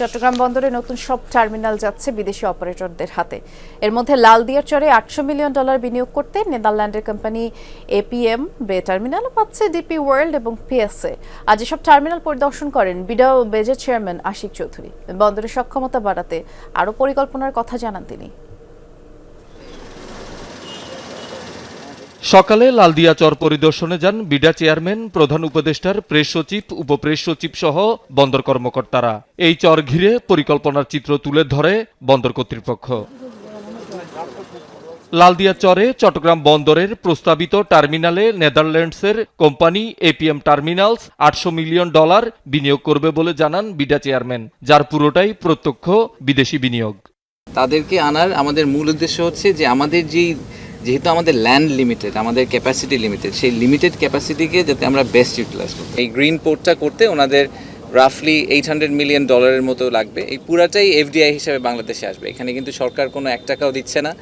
চট্টগ্রাম বন্দরে নতুন সব টার্মিনাল যাচ্ছে বিদেশি অপারেটরদের হাতে। এর মধ্যে লালদিয়ার চরে আটশো মিলিয়ন ডলার বিনিয়োগ করতে নেদারল্যান্ডের কোম্পানি এপিএম বে টার্মিনাল পাচ্ছে ডিপি ওয়ার্ল্ড এবং পিএসএ। আজ এসব টার্মিনাল পরিদর্শন করেন বিডা ও বেজের চেয়ারম্যান আশিক চৌধুরী। বন্দরের সক্ষমতা বাড়াতে আরও পরিকল্পনার কথা জানান তিনি। সকালে লালদিয়া চর পরিদর্শনে যান বিডা চেয়ারম্যান, প্রধান উপদেষ্টার প্রেস সচিব, উপপ্রেস সচিব সহ বন্দর কর্মকর্তারা। এই চর ঘিরে পরিকল্পনার চিত্র তুলে ধরে বন্দর কর্তৃপক্ষ। লালদিয়া চরে চট্টগ্রাম বন্দরের প্রস্তাবিত টার্মিনালে নেদারল্যান্ডসের কোম্পানি এপিএম টার্মিনালস আটশো মিলিয়ন ডলার বিনিয়োগ করবে বলে জানান বিডা চেয়ারম্যান, যার পুরোটাই প্রত্যক্ষ বিদেশি বিনিয়োগ। তাদেরকে আনার আমাদের মূল উদ্দেশ্য হচ্ছে যে আমাদের যেই যেহেতু আমাদের ল্যান্ড লিমিটেড আমাদের ক্যাপাসিটি লিমিটেড সেই লিমিটেড ক্যাপাসিটিকে যাতে আমরা বেস্ট ইউটিলাইজ করি এই গ্রিন পোর্টটা করতে ওনাদের রাফলি এইট হান্ড্রেড মিলিয়ন ডলারের মতো লাগবে। এই পুরাটাই এফডিআই হিসেবে বাংলাদেশে আসবে। এখানে কিন্তু সরকার কোনো এক টাকাও দিচ্ছে না।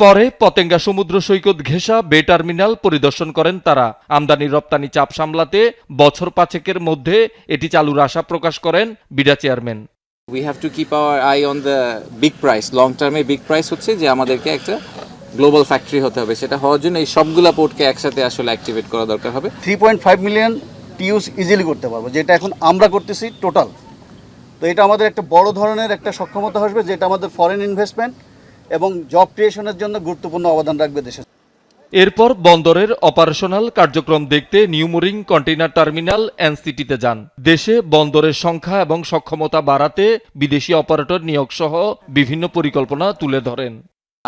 পরে পতেঙ্গা সমুদ্র সৈকত ঘেঁষা বে টার্মিনাল পরিদর্শন করেন তারা। আমদানি রপ্তানি চাপ সামলাতে বছর পাঁচেকের মধ্যে এটি চালুর আশা প্রকাশ করেন BIDA chairman. We have to keep our eye on the big price long টার্মে বিগ প্রাইস হচ্ছে যে আমাদেরকে একটা গ্লোবাল ফ্যাক্টরি হতে হবে সেটা হওয়ার জন্য এই সবগুলা পোর্টকে একসাথে আসলে অ্যাক্টিভেট করা দরকার হবে। Three point five million TEUs easily করতে পারব যেটা এখন আমরা করতেছি টোটাল তো এটা আমাদের একটা বড় ধরনের একটা সক্ষমতা আসবে যেটা আমাদের ফরেন ইনভেস্টমেন্ট এবং জব ক্রিয়েশনের জন্য গুরুত্বপূর্ণ অবদান রাখবে দেশে। এরপর বন্দরের অপারেশনাল কার্যক্রম দেখতে নিউমোরিং কন্টেইনার টার্মিনাল এনসিটিতে যান। দেশে বন্দরের সংখ্যা এবং সক্ষমতা বাড়াতে বিদেশি অপারেটর নিয়োগ সহ বিভিন্ন পরিকল্পনা তুলে ধরেন।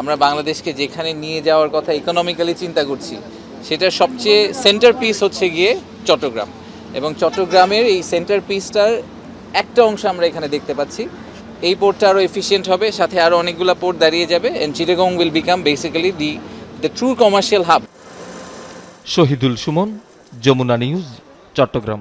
আমরা বাংলাদেশকে যেখানে নিয়ে যাওয়ার কথা ইকোনমিক্যালি চিন্তা করছি, সেটার সবচেয়ে সেন্টার পিস হচ্ছে গিয়ে চট্টগ্রাম। এবং চট্টগ্রামের এই সেন্টার পিসটার একটা অংশ আমরা এখানে দেখতে পাচ্ছি। এই পোর্টটা আরও এফিসিয়েন্ট হবে, সাথে আরও অনেকগুলো পোর্ট দাঁড়িয়ে যাবে and Chittagong will become basically the the true commercial hub Shahidul Sumon, Jamuna news, Chattogram.